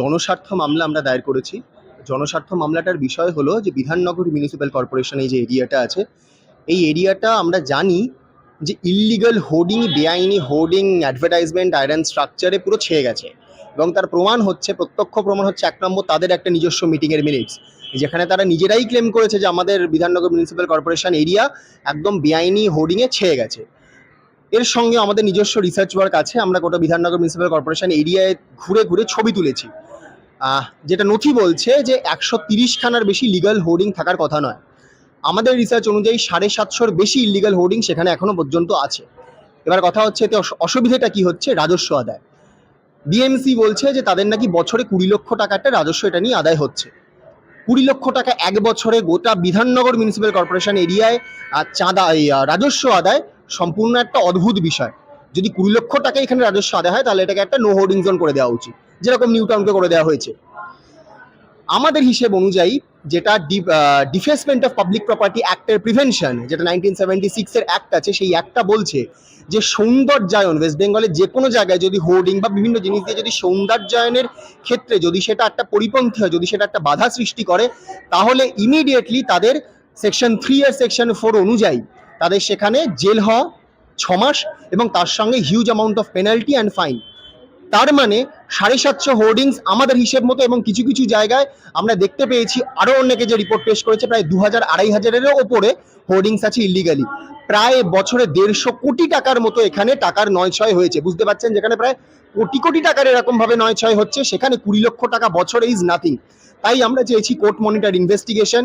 জনস্বার্থ মামলা আমরা দায়ের করেছি। জনস্বার্থ মামলাটার বিষয় হলো যে বিধাননগর মিউনিসিপ্যাল কর্পোরেশন এই যে এরিয়াটা আছে, এই এরিয়াটা আমরা জানি যে ইল্লিগাল হোর্ডিং বেআইনি হোর্ডিং অ্যাডভার্টাইজমেন্ট আয়রন স্ট্রাকচারে পুরো ছেয়ে গেছে। এবং তার প্রমাণ হচ্ছে, প্রত্যক্ষ প্রমাণ হচ্ছে এক নম্বর তাদের একটা নিজস্ব মিটিংয়ের মিনিটস যেখানে তারা নিজেরাই ক্লেম করেছে যে আমাদের বিধাননগর মিউনিসিপ্যাল কর্পোরেশন এরিয়া একদম বেআইনি হোর্ডিংয়ে ছেয়ে গেছে। এর সঙ্গে আমাদের নিজস্ব রিসার্চ ওয়ার্ক আছে। আমরা গোটা বিধাননগর মিউনিসিপ্যাল কর্পোরেশন এরিয়ায় ঘুরে ঘুরে ছবি তুলেছি। যেটা নথি বলছে যে একশো তিরিশখানার বেশি লিগাল হোর্ডিং থাকার কথা নয়। আমাদের রিসার্চ অনুযায়ী সাড়ে সাতশোর বেশি ইলিগাল হোর্ডিং সেখানে এখনও পর্যন্ত আছে। এবার কথা হচ্ছে এতে অস- অসুবিধাটা কি হচ্ছে? রাজস্ব আদায়। বিএমসি বলছে যে তাদের নাকি বছরে কুড়ি লক্ষ টাকা একটা রাজস্ব এটা নিয়ে আদায় হচ্ছে। কুড়ি লক্ষ টাকা এক বছরে গোটা বিধাননগর মিউনিসিপ্যাল কর্পোরেশন এরিয়ায় চাঁদা রাজস্ব আদায় সম্পূর্ণ একটা অদ্ভুত বিষয়। যদি কুড়ি লক্ষ টাকা এখানে রাজস্ব আদায় হয় তাহলে এটাকে একটা নো হোর্ডিং জোন করে দেওয়া উচিত। যেরকম নিউ টাউনকে করে দেওয়া হয়েছে। আমাদের হিসেব অনুযায়ী যেটা ডিফেসমেন্ট অফ পাবলিক প্রপার্টি অ্যাক্টের প্রিভেনশন যেটা নাইনটিন সেভেন্টি সিক্সের অ্যাক্ট আছে, সেই অ্যাক্টটা বলছে যে সৌন্দর্যায়ন ওয়েস্ট বেঙ্গলের যে কোনো জায়গায় যদি হোর্ডিং বা বিভিন্ন জিনিস দিয়ে যদি সৌন্দর্যায়নের ক্ষেত্রে যদি সেটা একটা পরিপন্থী হয়, যদি সেটা একটা বাধা সৃষ্টি করে, তাহলে ইমিডিয়েটলি তাদের সেকশন থ্রি আর সেকশন ফোর অনুযায়ী তাদের সেখানে জেল হওয়া ছ মাস এবং তার সঙ্গে huge amount of penalty and fine তার মানে সাড়ে সাতশো হোর্ডিংস আমাদের হিসেব মতো এবং কিছু কিছু জায়গায় আমরা দেখতে পেয়েছি, আরও অনেকে যে রিপোর্ট পেশ করেছে, প্রায় দু হাজার আড়াই হাজারেরও ওপরে হোর্ডিংস আছে ইলিগালি প্রায় বছরে দেড়শো কোটি টাকার মতো এখানে টাকার নয় ছয় হয়েছে। বুঝতে পারছেন? যেখানে প্রায় কোটি কোটি টাকার এরকম ভাবে নয় ছয় হচ্ছে, সেখানে কুড়ি লক্ষ টাকা বছরে ইজ নাথিং তাই আমরা চেয়েছি কোর্ট মনিটর ইনভেস্টিগেশন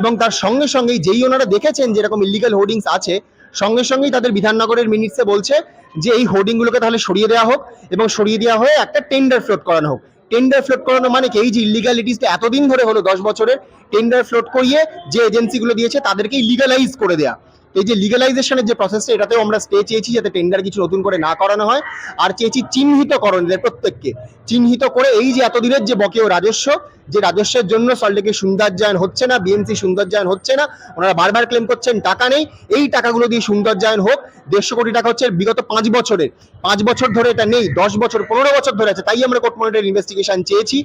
এবং তার সঙ্গে সঙ্গেই যেই ওনারা দেখেছেন যেরকম ইলিগাল হোর্ডিংস আছে, সঙ্গে সঙ্গেই তাদের বিধাননগরের মিনিটসে বলছে যে এই হোর্ডিংগুলোকে তাহলে সরিয়ে দেওয়া হোক এবং সরিয়ে দেওয়া হয়ে একটা টেন্ডার ফ্লোট করানো হোক। টেন্ডার ফ্লোট করানো মানে কি? এই যে ইলিগালিটিসটা এতদিন ধরে হলো, দশ বছরের টেন্ডার ফ্লোট করিয়ে যে এজেন্সিগুলো দিয়েছে তাদেরকে লিগালাইজ করে দেয়া। এই যে লিগালাইজেশনের যে প্রসেসটা এটাতেও আমরা স্টে চেয়েছি যাতে টেন্ডার কিছু নতুন করে না করানো হয়। আর চেয়েছি চিহ্নিতকরণ প্রত্যেককে। চিহ্নিত করে এই যে এতদিনের যে বকেয় রাজস্ব যে রাজস্বের জন্য সল্টলেকের সৌন্দর্যায়ন হচ্ছে না বিএমসি সৌন্দর্যায়ন হচ্ছে না, ওনারা বারবার ক্লেম করছেন টাকা নেই, এই টাকাগুলো দিয়ে সৌন্দর্যায়ন হোক, দেড়শো কোটি টাকা হচ্ছে বিগত পাঁচ বছরের, পাঁচ বছর ধরে এটা নেই, দশ বছর, পনেরো বছর ধরে আছে, তাই আমরা কোর্ট মনিটর ইনভেস্টিগেশন চেয়েছি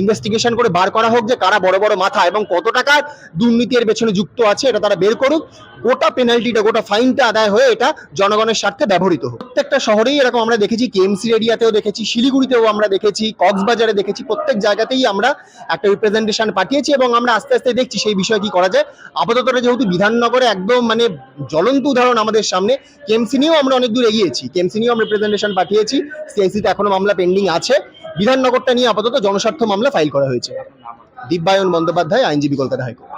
ইনভেস্টিগেশন করে বার করা হোক যে কারা বড় বড় মাথা এবং কত টাকা দুর্নীতির পেছনে যুক্ত আছে, এটা তারা বের করুক, গোটা পেনাল্টিটা গোটা ফাইনটা আদায় হয়ে এটা জনগণের স্বার্থে ব্যবহৃত হোক। প্রত্যেকটা শহরেই এরকম আমরা দেখেছি কেএমসি এরিয়াতেও দেখেছি, শিলিগুড়িতেও আমরা দেখেছি, কক্সবাজারে দেখেছি, প্রত্যেক জায়গাতেই আমরা একটা রিপ্রেজেন্টেশন পাঠিয়েছি এবং আমরা আস্তে আস্তে দেখছি সেই বিষয়ে কি করা যায়। আপাতত যেহেতু বিধাননগরে একদম মানে জ্বলন্ত উদাহরণ আমাদের সামনে কেএমসি নিয়েও আমরা অনেক দূর এগিয়েছি। কেএমসি নিয়েও আমরা রিপ্রেজেন্টেশন পাঠিয়েছি সিআইসিতে এখনও মামলা পেন্ডিং আছে। বিধাননগরটা নিয়ে আপাতত জনস্বার্থ মামলা ফাইল করা হয়েছে। দিব্যায়ন বন্দ্যোপাধ্যায়, আইনজীবী কলকাতা হাইকোর্ট।